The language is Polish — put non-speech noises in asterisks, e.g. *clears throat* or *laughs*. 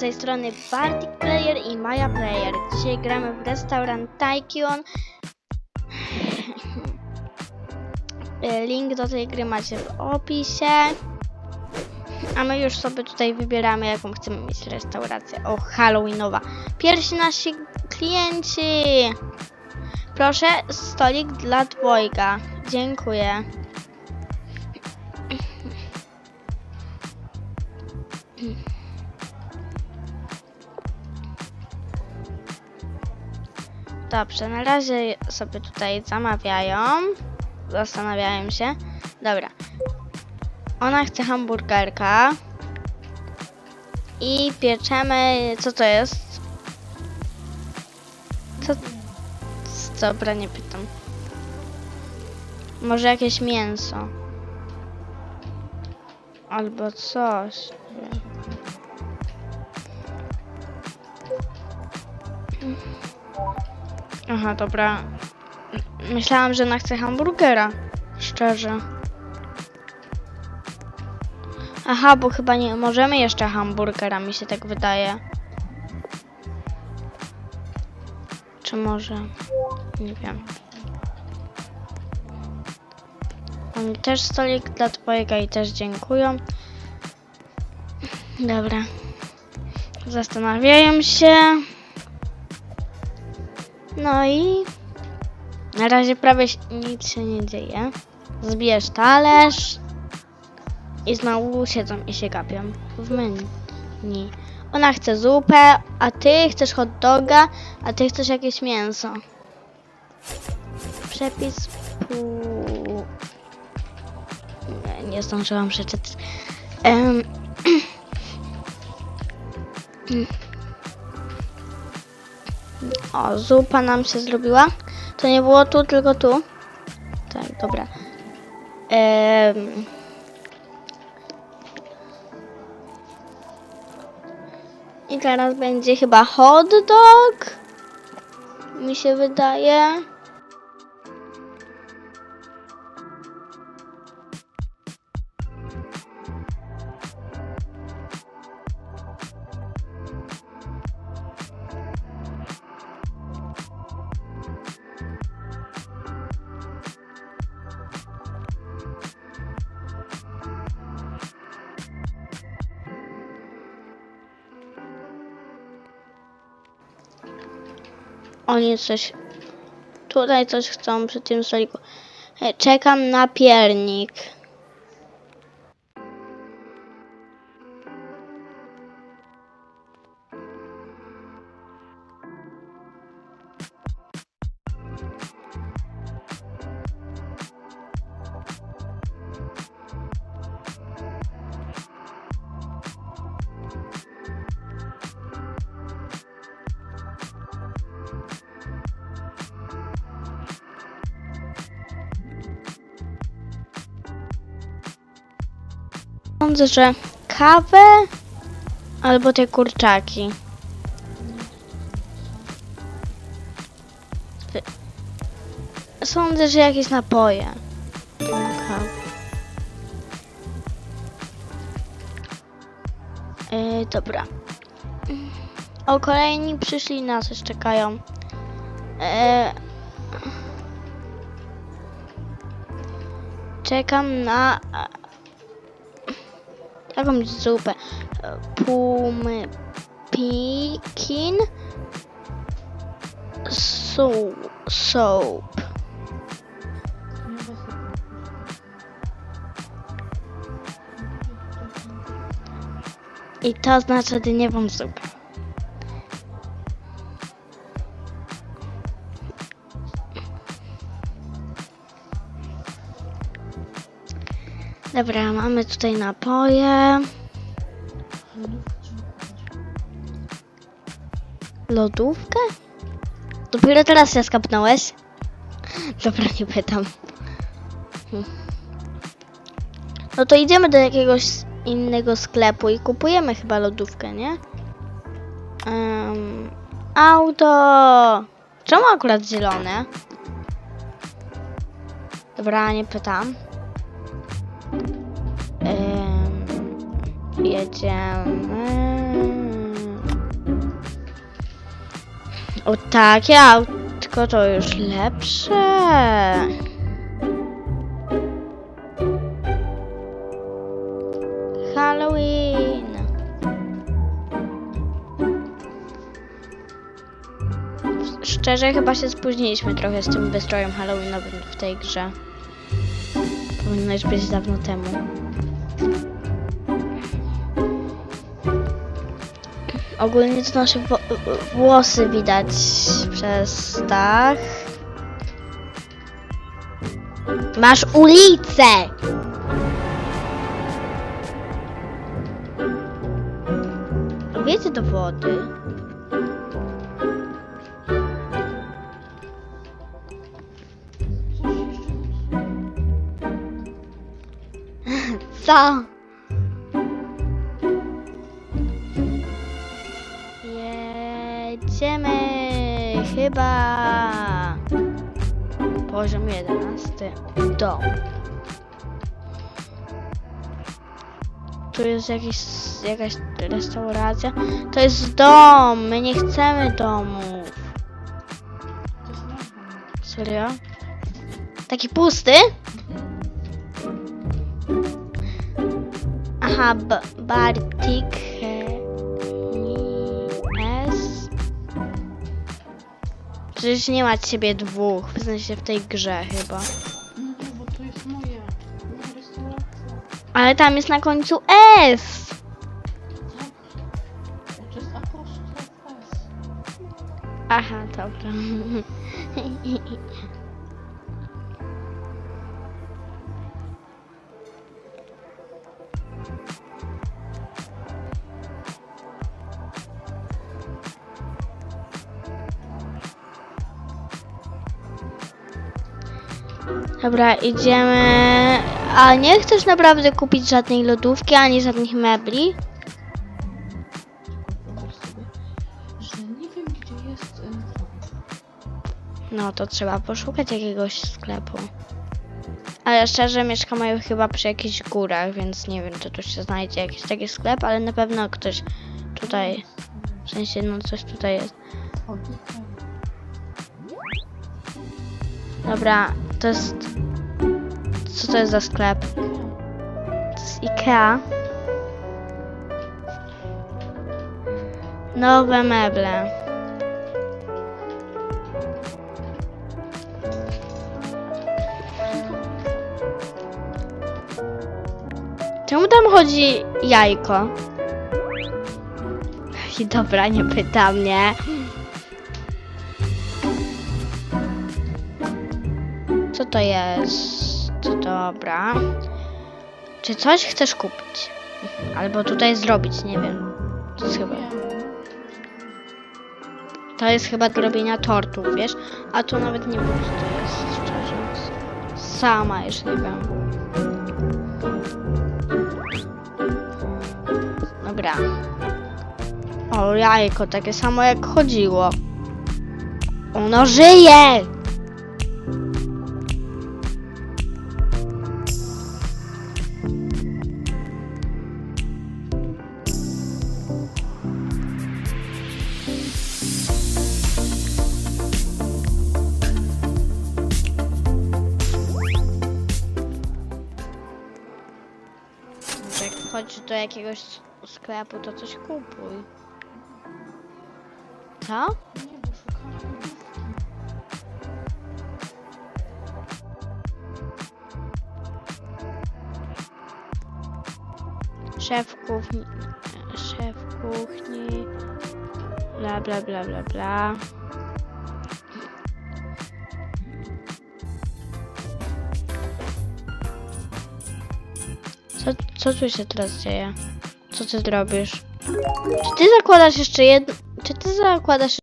z tej strony Bartik Player i Maja Player. Dzisiaj gramy w restaurant. E, *laughs* Link do tej gry macie w opisie. A my już sobie tutaj wybieramy, jaką chcemy mieć restaurację. O, Halloweenowa. Pierwsi nasi klienci. Proszę, stolik dla dwojga. Dziękuję. *clears throat* Dobrze, na razie sobie tutaj zamawiają. Zastanawiają się. Dobra. Ona chce hamburgerka. I pieczemy. Co to jest? Co? Dobra, nie pytam. Może jakieś mięso. Albo coś. Aha, dobra. Myślałam, że ona chce hamburgera. Szczerze. Aha, bo chyba nie możemy jeszcze hamburgera, mi się tak wydaje. Czy może? Nie wiem. Oni też stolik dla twojego i też dziękują. Dobra. Zastanawiają się. No i na razie prawie nic się nie dzieje. Zbierz talerz i znowu siedzą i się gapią w menu. Ona chce zupę, a ty chcesz hot doga, a ty chcesz jakieś mięso. Przepis pół... Nie, nie zdążyłam przeczytać. Em, *clears throat* O, zupa nam się zrobiła. To nie było tu, tylko tu. Tak, dobra. Em. I teraz będzie chyba hot dog. Mi się wydaje. Oni coś. Tutaj coś chcą przy tym stoliku. E, Czekam na piernik. Sądzę, że kawę albo te kurczaki. Sądzę, że jakieś napoje. Yy, dobra. O, kolejni przyszli nas już czekają. Yy, czekam na jakąś zupę. Pumpkin soup. soap. I to znaczy dyniową zupę. Dobra, mamy tutaj napoje. Lodówkę? Dopiero teraz się skapnąłeś? Dobra, nie pytam. No to idziemy do jakiegoś innego sklepu i kupujemy chyba lodówkę, nie? Em, auto! Czemu akurat zielone? Dobra, nie pytam. Jedziemy. O takie autko to już lepsze. Halloween. Szczerze chyba się spóźniliśmy trochę z tym wystrojem halloweenowym w tej grze. Powinno już być dawno temu. Ogólnie to nasze włosy widać przez dach. Masz ulicę! Wiecie do wody. *laughs* Co? Jedziemy chyba poziom 11 dom. Tu jest jakiś, jakaś restauracja. To jest dom, my nie chcemy domów. Serio? Taki pusty? Aha, Bartik Przecież nie ma ciebie dwóch, w sensie w tej grze chyba. No nie, bo to jest. Moja restauracja. Ale tam jest na końcu S. To jest apostrof S. Aha, dobra. *laughs* Dobra, idziemy. A nie chcesz naprawdę kupić żadnej lodówki ani żadnych mebli? To. No to trzeba poszukać jakiegoś sklepu. Ale szczerze mieszkamy chyba przy jakichś górach, więc nie wiem czy tu się znajdzie jakiś taki sklep, ale na pewno ktoś tutaj, w sensie no coś tutaj jest. Dobra, to jest... Co to jest za sklep? To jest Ikea. Nowe meble. Czemu tam chodzi jajko? *laughs* I dobra, nie pyta mnie. Co to jest? Dobra. Czy coś chcesz kupić? Albo tutaj zrobić, nie wiem. To jest chyba, to jest chyba do robienia tortów, wiesz? A tu nawet nie wiem, co to jest, szczerze. Sama już nie wiem. Dobra. O, jajko, takie samo jak chodziło. Ono żyje! Do jakiegoś sklepu, to coś kupuj. Co? Szef kuchni. Szef kuchni. Bla bla bla bla bla. Co, co tu się teraz dzieje? Co ty zrobisz? Czy ty zakładasz jeszcze jedno. Czy ty zakładasz